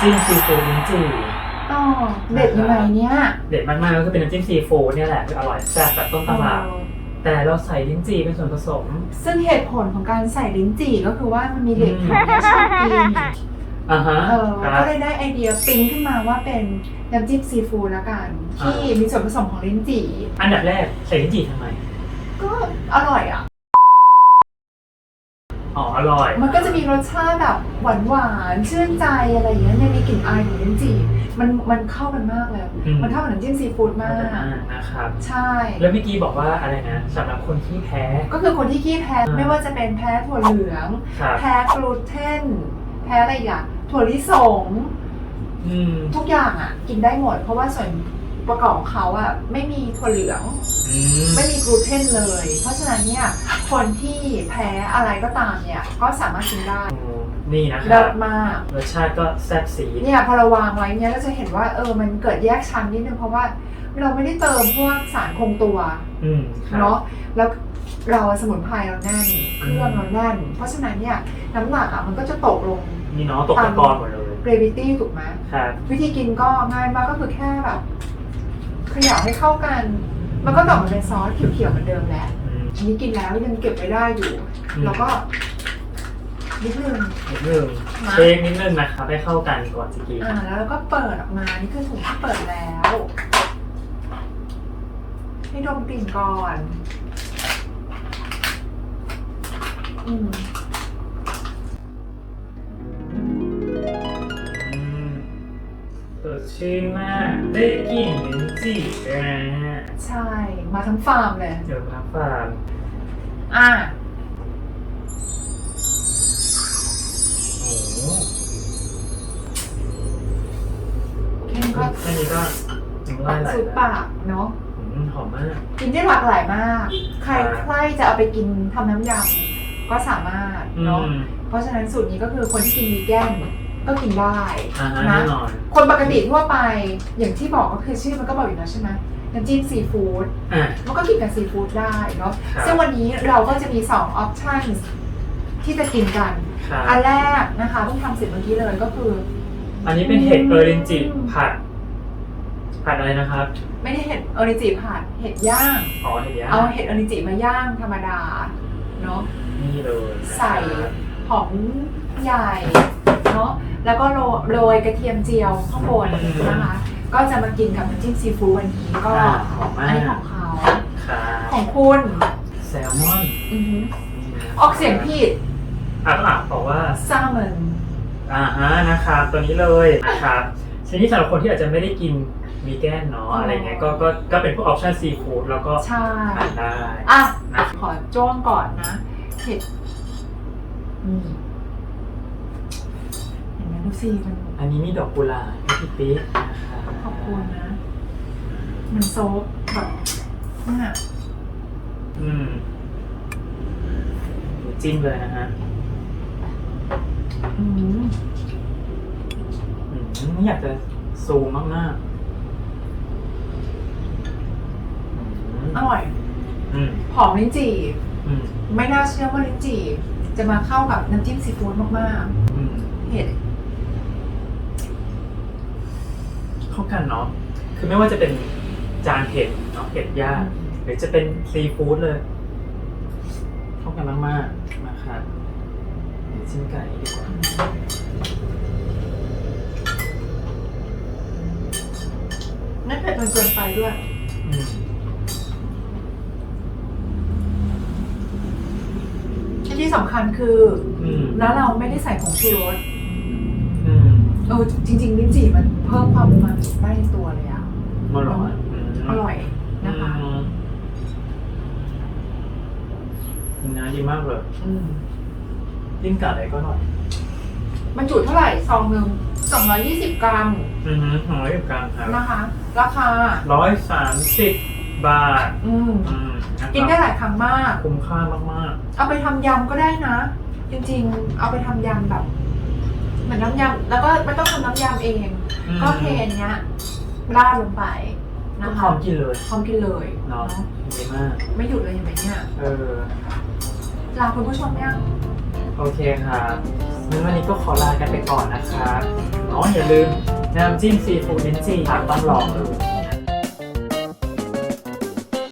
จิ้มซีฟู้ดลิ้นจี่อ๋อเด็ดยังไงเนี่ยเด็ดมากๆก็คือเป็นน้ำจิ้มซีฟู้ดเนี่ยแหละคืออร่อยแซ่บแบบต้นตำรับเออแต่เราใส่ลิ้นจี่เป็นส่วนผสม ซึ่งเหตุผลของการใส่ลิ้นจี่ก็คือว่ามันมีเด็กแถวเนี้ยชอบกินอ่าฮะเออครัก็บเลยได้ไอเดียปิ๊งขึ้นมาว่าเป็นน้ำจิ้มซีฟู้ดแล้วกัน ที่อ่ามีมีส่วนผสมของลิ้นจี่ อันดับแรกใส่ลิ้นจี่ทำไม ก็อร่อยอะอ๋ออ ร่อย มันก็จะมีรสชาติแบบหวานหวานๆชื่นใจอะไรอย่างเงี้ยมีกลิ่นอายของลิ้นจี่มันมันเข้ากันมากเลย อืม มันเข้ากับน้ำจิ้มซีฟู้ดมาก นะครับ ใช่ แล้วเมื่อกี้บอกว่าอะไรนะสำหรับคนที่แพ้ ก็คือคนที่ขี้แพ้อ่า ไม่ว่าจะเป็นแพ้ถั่วเหลือง ครับแพ้กลูเตน แพ้อะไรอีกอย่างถั่วลิสง อืม ทุกอย่างอะ กินได้หมด เพราะว่าส่วน ประกอบของเขาอะไม่มีถั่วเหลือง อืม ไม่มีกลูเตนเลย เพราะฉะนั้นเนี่ยคนที่แพ้อะไรก็ตามเนี่ยก็สามารถกินได้โอ้นี่นะคเลิรับศมาก รสชาติก็แซ่บสีดเนี่ยพอเราวางไว้เนี่ยก็จะเห็นว่าเออมันเกิดแยกชั้นนิดนึงเพราะว่าเราไม่ได้เติมพวกสารคงตัวอืมครับ เนาะแล้วเราสมุนไพรเราแน่นเครื่องเราแน่น เพราะฉะนั้นเนี่ยน้ำหนักอะมันก็จะตกลง นี่เนาะตกตะกอนหมดเลยเกรวิตี้ถูกไหมครับ วิธีกินก็ง่ายมากก็คือแค่แบบ ขยำให้เข้ากัน มันก็กลับมาเป็นซอสเขียวๆเหมือนเดิมแหละอืมอันนี้กินแล้วยังเก็บไว้ได้อยู่อืมแล้วก็นิดนึง นิดนึงนะเชคนิดนึงนะครับให้เข้ากันก่อนจะกินอ่าแล้วเราก็เปิดออกมา นี่คือถุงที่เปิดแล้ว ให้ดมกลิ่นก่อน อืมอืมสดชื่นมากได้กลิ่น ลิ้นจี่ด้วยนะฮะใช่ มาทั้งฟาร์มเลยเดี๋ยวพักฟาร์มอ่าโอ้โหแค่นี้ก็แค่นี้ก็น้ำปัลายกไหลสูตรแล้วปากเนาะ อืมหอมมาก กินได้หลากหลายมาก ใครครับใครจะเอาไปกินทำน้ำยำก็สามารถอืเนาะ มเพราะฉะนั้นสูตรนี้ก็คือคนที่กินวีแกน ก็กินได้อ่าฮะนะแน่นอน คนปกติทั่วไปอย่างที่บอกก็คือชื่อมันก็บอกอยู่แล้วใช่ไหมน้ำจิ้มซีฟู้ดอะมันก็กินกับซีฟู้ดได้เนาะครับ ซึ่งวันนี้เราก็จะมี2ออปชั่นที่จะกินกัน ครับอันแรกนะคะเพิ่งทำเสร็จเมื่อกี้เลยก็คือ อันนี้เป็นเห็ดอืมเออรินจิผัด ผัดอะไรนะครับ ไม่ได้เห็ดออริจิผัดเห็ดย่าง อ๋อเห็ดย่างเอาเห็ดออริจิมาย่างธรรมดาเนาะ นี่เลยนะครับ ใส่ หอมใหญ่ เนาะแล้วก็โรโรยกระเทียมเจียวข้างบนนะคะ ก็จะมากินกับน้ำจิ้มซีฟู้ดวันนี้ก็อ่าหอมมาอันนี้ขกองเขาครับของคุณแซลมอนอือหือออกเสียงผิดอะก็อะบอกว่า ซาเมนอ่าฮะนะครับตัวนี้เลยนะครับชนิดสำหรับคนที่อาจจะไม่ได้กินวีแกนเนาะอ๋อออะไรเงี้ยก็ก็ก็เป็นพวกออปชั่นซีฟู้ดแล้วก็ใช่ทานได้ อะนะขอจ้วงก่อนนะเห็ดอืมเห็นไหมดู สิมันอันนี้มีดอกกุหลาบให้พี่ปิ๊กนะครับขอบคุณนะ มันโซฟแบบเนี่ยอืมจิ้มเลยนะฮะอืมอืมไม่อยากจะซูมมากๆอืมอร่อย อืมหอมลิ้นจี่ อืมไม่น่าเชื่อว่าลิ้นจี่ จะมาเข้ากับน้ำจิ้มซีฟู้ดมากอืม ๆเห็ด เข้ากันเนาะคือไม่ว่าจะเป็นจานเห็ดเนาะเห็ดย่างหรือจะเป็นซีฟู้ดเลยเข้ากันมากๆนะครับเดี๋ยวชิมไก่ดีกว่าไม่เผ็ดจนเกินไปด้วย อืมที่สำคัญคือ อืมแล้วเราไม่ได้ใส่ผงชูรสอืม เออจริงๆลิ้นจี่มันเพิ่มความมันได้ในตัวเลยอะอร่อยมอร่อยนะคะอืมนะดีมากเลยอืมยิ่งกัดอะไรก็อร่อยมันจุเท่าไหร่ซองหนึ่ง220กรัม อือฮึหอยกับกลางครับนะคะ ราคาร้อยสามสิบบาท อืมอืมะครับกินได้หลายครั้งมาก คุ้มค่ามากเอาไปทำยำก็ได้นะ จริงๆ เอาไปทำยำแบบ เหมือนน้ำยำแล้วก็ไม่ต้องทำน้ำยำเองๆอืมก็เทอันเนี้ยราดลงไปก็นะพร้อคะมกินเลยพร้อมกินเลยเนาะเนาะดีมาก ไม่หยุดเลยเห็นไหมเนี่ยเออ ลาคุณผู้ชมยัง โอเคครับงั้นวันนี้ก็ขอลากันไปก่อนนะครับอ๋ออย่าลืมน้ำจิ้มซีฟู้ดลิ้นจี่ครับต้องลองเลย